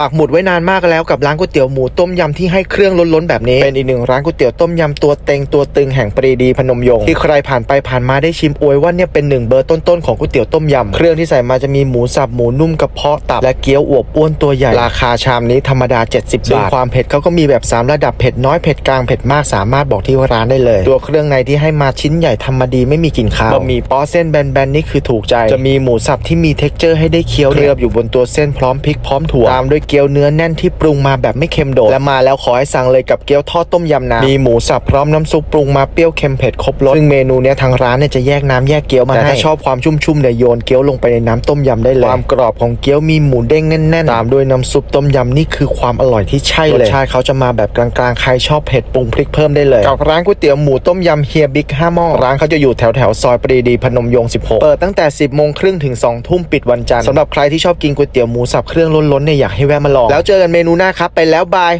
ปักหมุดไว้นานมากแล้วกับร้านก๋วยเตี๋ยวหมูต้มยำที่ให้เครื่องล้นๆแบบนี้ เป็นอีกหนึ่งร้านก๋วยเตี๋ยวต้มยำตัวเต็งตัวตึงแห่งปรีดีพนมยงค์ที่ใครผ่านไปผ่านมาได้ชิมอวยว่าเนี่ยเป็นหนึ่งเบอร์ต้นๆของก๋วยเตี๋ยวต้มยำเครื่องที่ใส่มาจะมีหมูสับหมูนุ่มกระเพาะตับและเกี๊ยวอวบอ้วนตัวใหญ่ราคาชามนี้ธรรมดา 70 บาทดึงความเผ็ดเขาก็มีแบบสามระดับเผ็ดน้อยเผ็ดกลางเผ็ดมากสามารถบอกที่ร้านได้เลย ตัวเครื่องในที่ให้มาชิ้นใหญ่ทำมาดีไม่มีกลิ่นคาวบะหมี่ป้อเส้นแบนๆนี่คือถูกใจ จะมีหมูสับที่มีเท็กเจอร์ให้ได้เคี้ยวเคลือบอยู่บนตัวเส้นพร้อมพริกพร้อมถั่วตามด้วยเกี๊ยวเนื้อแน่นที่ปรุงมาแบบไม่เค็มโดด และมาแล้วขอให้สั่งเลยกับเกี๊ยวทอดต้มยำน้ำมีหมูสับพร้อมน้ำซุปปรุงมาเปรี้ยวเค็มเผ็ดครบรสซึ่งเมนูเนี้ยทางร้านเนี่ยจะแยกน้ำแยกเกี๊ยวมาให้แต่ถ้าชอบความชุ่มๆเนี่ยโยนเกี๊ยวลงไปในน้ำต้มยำได้เลยความกรอบของเกี๊ยวมีหมูเด้งแน่นๆตามด้วยน้ำซุปต้มยำนี่คือความอร่อยที่ใช่เลยรสชาติเขาจะมาแบบกลางๆใครชอบเผ็ดปรุงพริกเพิ่มได้เลยกับร้านก๋วยเตี๋ยวหมูต้มยำเฮียบิ๊กห้าหม้อร้านเขาจะอยู่แถวแถวๆซอยปรีดีพนมยงค์16 เปิดตั้งแต่ 10โมงครึ่งถึง2ทุ่มปิดวันจันทร์สำหรับใครที่ชอบกินก๋วยเตี๋ยวหมูสับเครื่องล้นๆเนี่ยอยากให้แวะมาลองแล้วเจอกันเมนูหน้าครับ ไปแล้วบาย